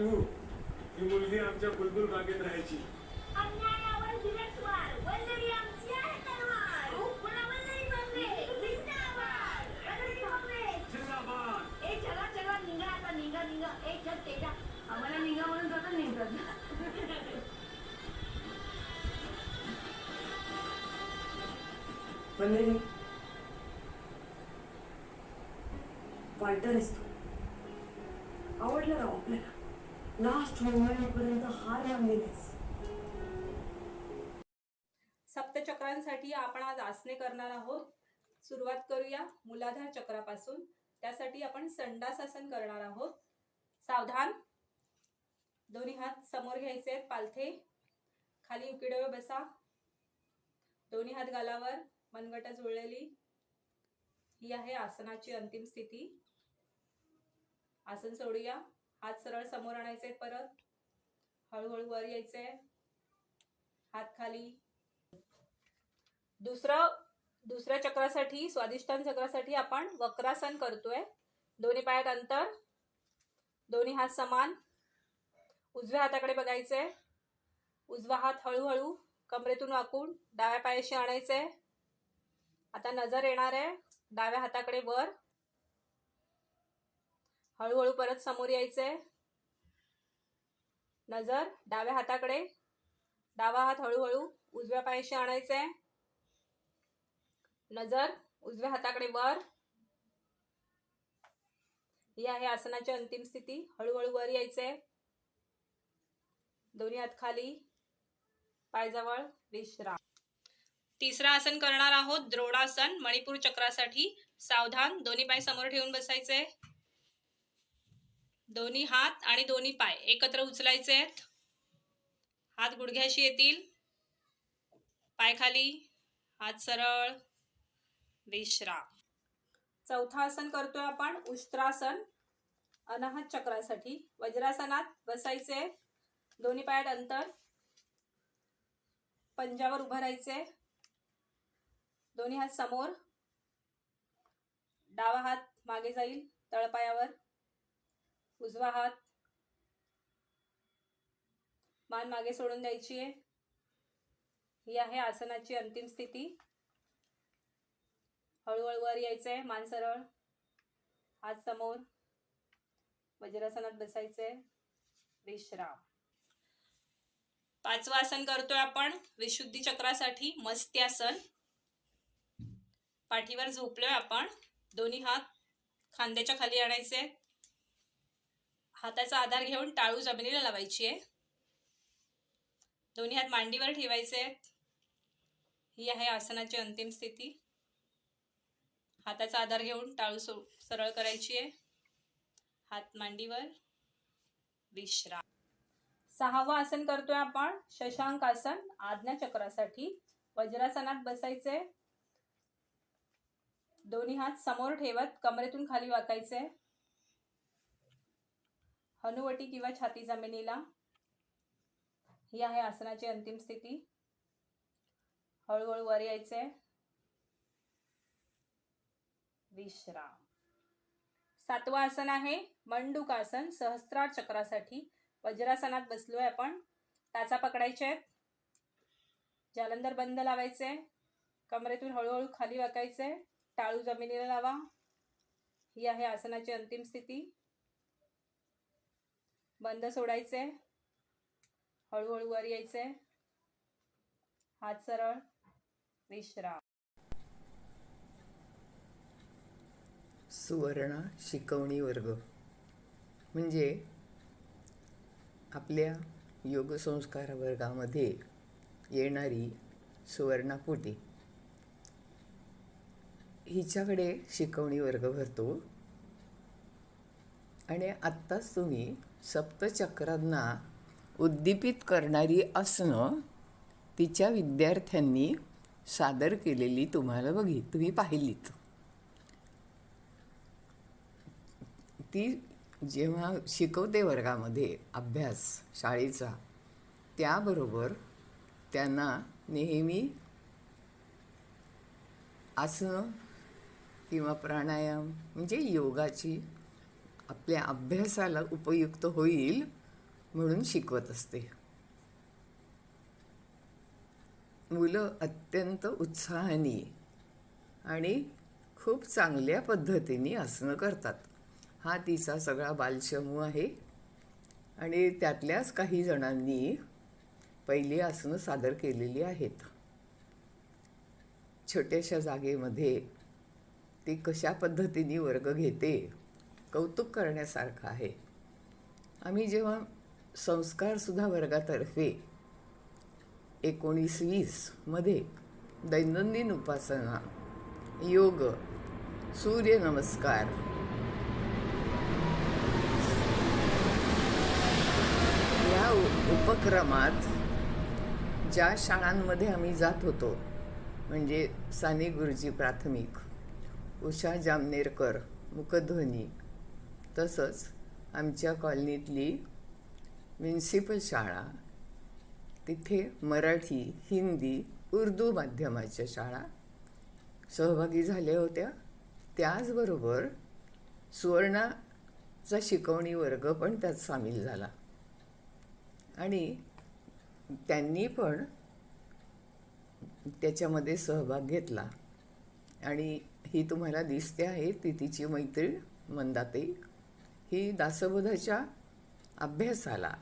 सांगू? ही मुलगी आमच्या बुलबुल बागेत राहायची. चला निघा आम्हाला म्हणून जाता निघतात वल्लरी आवडलं राव आपल्याला. लास्ट मोमेंटपर्यंत हार मानलेलाच सप्तचक्रांसाठी आपण आज आसने करणार आहोत. सुरुवात करूया मुलाधार चक्रापासून. त्यासाठी आपण संडासासन करणार आहोत. सावधान. दोन्ही हात समोर घ्यायचे आहेत पालथे. खाली उकिडवे बसा. दोन्ही हात गालावर मनगट जुळलेली. ही आहे आसनाची अंतिम स्थिती. आसन सोडूया. हात सरळ समोर आणायचे परत. हळूहळू वर यायचे. हात खाली. दुसरं दुसऱ्या चक्रासाठी स्वादिष्टान चक्रासाठी आपण वक्रासन करतोय. दोन्ही पायात अंतर. दोन्ही हात समान. उजव्या हाताकडे बघायचे. उजवा हात हळूहळू कमरेतून वाकून डाव्या पायाशी आणायचे. आता नजर येणार आहे. डाव्या हाताकडे वर. हळूहळू परत समोर यायचंय. नजर डाव्या हाताकडे. डावा हात हळूहळू उजव्या पायाशी आणायचे नजर उजव्या हाताकडे वर. ही आहे आसनाची अंतिम स्थिती. हळूहळू वर यायचे दोन्ही हात खाली. पायजवळ विश्राम. तिसरा आसन करणार आहोत द्रोणासन मणिपूर चक्रासाठी सावधान. दोन्ही पाय समोर ठेवून बसायचे दोन्ही हात आणि दोन्ही पाय एकत्र उचलायचे आहेत. हात गुडघ्याशी येतील. पाय खाली. हात सरळ. विश्राम. चौथा आसन करतोय आपण. उष्ट्रासन. अनाहत चक्रासाठी. वज्रासनात बसायचे. दोन्ही पायात अंतर. पंजावर उभं राहायचे. दोन्ही हात समोर. डावा हात मागे जाईल. तळपायावर. उजवा हात. मान मागे सोडून द्यायची आहे. ही आहे आसनाची अंतिम स्थिती. हळूहळू वर यायचंय मान सरळ. हात समोर. वज्रासनात बसायचंय. विश्राम. पाचवं आसन करतोय आपण. विशुद्धी चक्रासाठी मस्त्यासन पाठीवर झोपलोय आपण. दोन्ही हात खांद्याच्या खाली आणायचे. हाताचा आधार घेऊन टाळू जमिनीला लावायची आहे. दोन्ही हात मांडीवर ठेवायचे आहेत. ही आहे आसनाची अंतिम स्थिती. हाताचा आधार घेऊन टाळू सो सरळ करायची आहे. हात मांडीवर विश्राम. सहावं आसन करतोय आपण. शशांक आसन आज्ञाचक्रासाठी वज्रासनात बसायचे. दोन्ही हात समोर ठेवत कमरेतून खाली वाकायचे. हनुवटी किंवा छाती जमिनीला. ही आहे आसनाची अंतिम स्थिती. हळूहळू वर यायचे. विश्राम. सातवा आसन आहे मंडूकासन सहस्त्रार चक्रासाठी वज्रासनात बसलोय आपण. टाचा पकडायचे आहेत. जालंधर बंद लावायचे. कमरेतून हळूहळू खाली वाकायचे. टाळू जमिनीला लावा. ही आहे आसनाची अंतिम स्थिती. बंद सोडायचे. हळूहळू वर यायचे. हात सरळ. विश्राम. सुवर्ण शिकवणी वर्ग. म्हणजे आपल्या योगसंस्कार वर्गामध्ये येणारी सुवर्णापोटी हिच्याकडे शिकवणी वर्ग भरतो. आणि आत्ताच तुम्ही सप्तचक्रांना उद्दीपित करणारी आसनं तिच्या विद्यार्थ्यांनी सादर केलेली तुम्हाला बघी तुम्ही पाहिलीत. ती जेव्हा शिकवते वर्गामध्ये अभ्यास शाळेचा त्याबरोबर त्यांना नेहमी आसनं किंवा प्राणायाम म्हणजे योगाची आपल्या अभ्यासाला उपयुक्त होईल म्हणून शिकवत असते. मुलं अत्यंत उत्साहाने आणि खूप चांगल्या पद्धतीने आसनं करतात. हा तिचा सगळा बालचमू आहे आणि त्यातल्याच काही जणांनी पहिली आसनं सादर केलेली आहेत. छोट्याशा जागेमध्ये ती कशा पद्धतीने वर्ग घेते कौतुक करण्यासारखं आहे. आम्ही जेव्हा संस्कारसुद्धा वर्गातर्फे एकोणीस वीसमध्ये दैनंदिन उपासना योग सूर्यनमस्कार या उपक्रमात ज्या शाळांमध्ये आम्ही जात होतो म्हणजे साने गुरुजी प्राथमिक उषा जामनेरकर मुकध्वनी तसंच आमच्या कॉलनीतली म्युन्सिपल शाळा तिथे मराठी हिंदी उर्दू माध्यमाच्या शाळा सहभागी झाल्या होत्या. त्याचबरोबर सुवर्णाचा शिकवणी वर्ग पण त्यात सामील झाला. आणि त्यांनी पण त्याच्यामध्ये सहभाग घेतला. आणि ही तुम्हाला दिसते आहे ती तिची मैत्रीण मंदाताई. ही दासबोधाच्या अभ्यासाला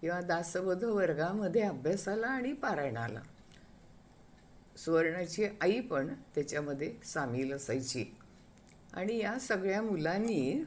किंवा दासबोध वर्गामध्ये अभ्यासाला आणि पारायणाला. सुवर्णाची आई पण त्याच्यामध्ये सामील असायची. आणि या सगळ्या मुलांनी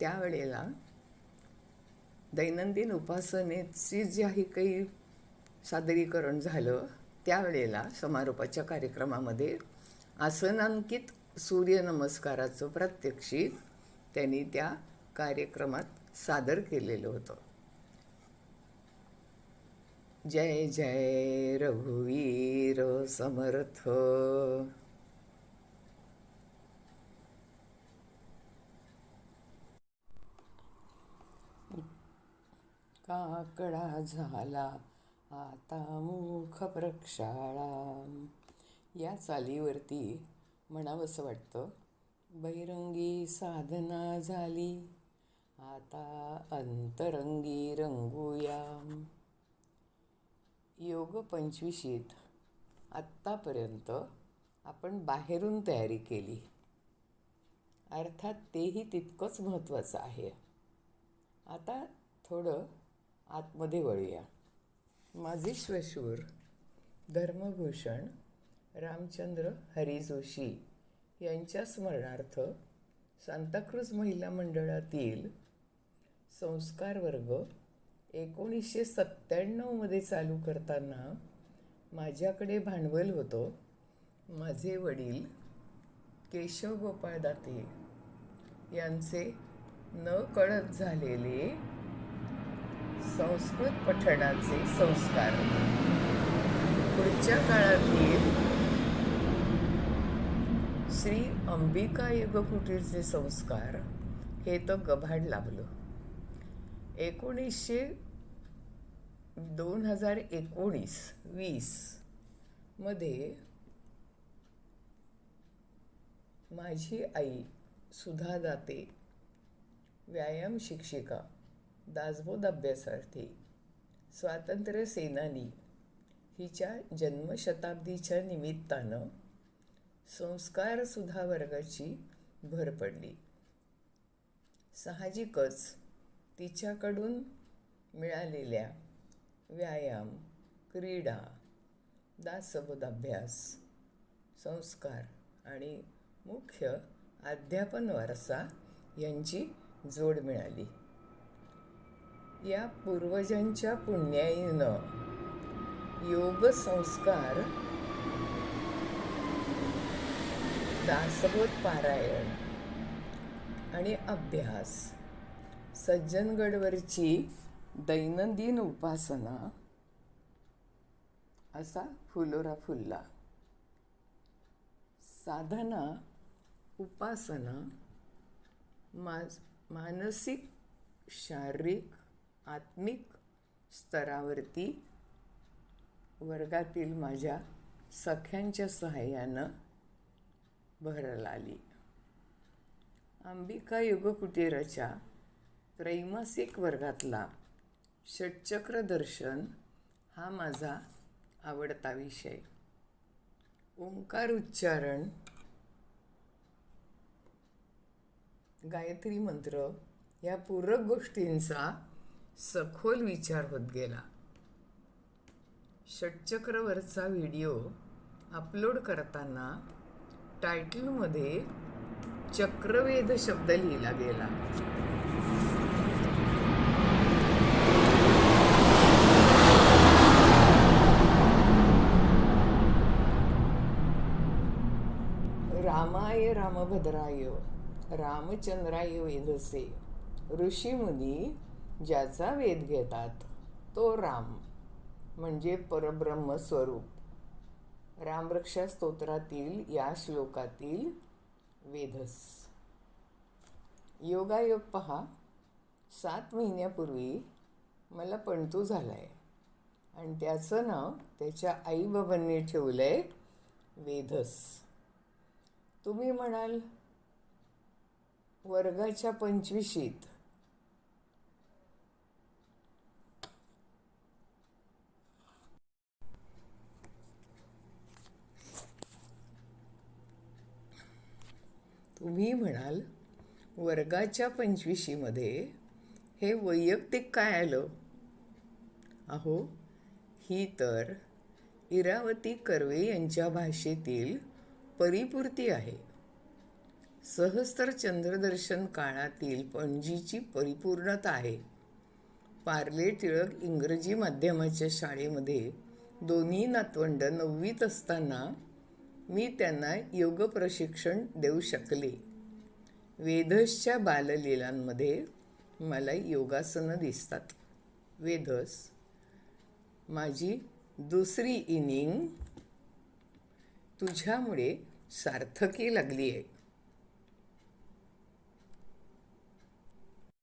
त्यावेळेला दैनंदिन उपासनेची ज्याही काही सादरीकरण झालं त्यावेळेला समारोपाच्या कार्यक्रमामध्ये आसनांकित सूर्यनमस्काराचं प्रात्यक्षिक त्यांनी त्या कार्यक्रमात सादर केलेलं होतं. जय जय रघुवीर समर्थ. काकडा झाला आता मुख प्रक्षाळा. या चालीवरती म्हणावंसं वाटतं बैरंगी साधना झाली आता अंतरंगी रंगूया. योग पंचविशीत आत्तापर्यंत आपण बाहेरून तयारी केली. अर्थात तेही तितकंच महत्त्वाचं आहे. आता थोडं आतमध्ये वळूया. माझे श्वशूर धर्मभूषण रामचंद्र हरी जोशी यांच्या स्मरणार्थ सांताक्रूज महिला मंडळातील संस्कार वर्ग एकोणीसशे सत्त्याण्णवमध्ये चालू करताना माझ्याकडे भांडवल होतं. माझे वडील केशव गोपाळ दाते यांचे न कळत झालेले संस्कृत पठणाचे संस्कार. पुढच्या काळातील श्री अंबिका योग कुटीरचे संस्कार हे तर गभाड लाभलं. एकोणीसशे दोन हजार एकोणीस वीसमध्ये माझी आई सुधा दाते व्यायाम शिक्षिका दासबोध अभ्यासार्थी स्वातंत्र्य सेनानी हिच्या जन्मशताब्दीच्या निमित्तानं संस्कार सुधा वर्गाची भर पडली. साहजिकच तिच्याकडून मिळालेल्या व्यायाम क्रीडा दासबोध अभ्यास संस्कार आणि मुख्य अध्यापन वारसा यांची जोड मिळाली. या पूर्वजांच्या पुण्याईनं. योग संस्कार. दासबोध पारायण. आणि अभ्यास. सज्जनगडवरची दैनंदिन उपासना. असा फुलोरा फुलला. साधना उपासना. माज मानसिक शारीरिक आत्मिक स्तरावरती वर्गातील माझ्या सख्यांच्या सहाय्यानं भरला आली. अंबिका युगकुटीराच्या त्रैमासिक वर्गातला षटचक्र दर्शन हा माझा आवडता विषय. ओंकार उच्चारण गायत्री मंत्र या पूरक गोष्टींचा सखोल विचार होत गेला. षटचक्रवरचा व्हिडिओ अपलोड करताना टायटलमध्ये चक्रवेध शब्द लिहिला गेला. रामाय रामभद्राय रामचंद्राय वेधसे ऋषीमुनी ज्याचा वेध घेतात तो राम म्हणजे परब्रह्म स्वरूप. रामरक्षा स्तोत्रातील या श्लोकातील वेधस. योगायोग पहा. सात महिन्यापूर्वी मला पणतू झाला आहे आणि त्याचं नाव त्याच्या आईबाबांनी आहे वेधस. तुम्ही म्हणाल वर्गाच्या पंचवीशीत तुम्ही म्हणाल वर्गाच्या पंचवीशीमध्ये हे वैयक्तिक काय आलं? अहो ही तर इरावती कर्वे यांच्या भाषेतील परिपूर्ती आहे. सहस्त्र चंद्रदर्शन काळातील पणजीची परिपूर्णता आहे. पार्ले टिळक इंग्रजी माध्यमाच्या शाळेमध्ये दोन्ही नातवंड नववीत असताना मी त्यांना योग प्रशिक्षण देऊ शकले. वेधसच्या बाललीलांमध्ये मला योगासनं दिसतात. वेधस माझी दुसरी इनिंग तुझ्यामुळे सार्थकी लागली आहे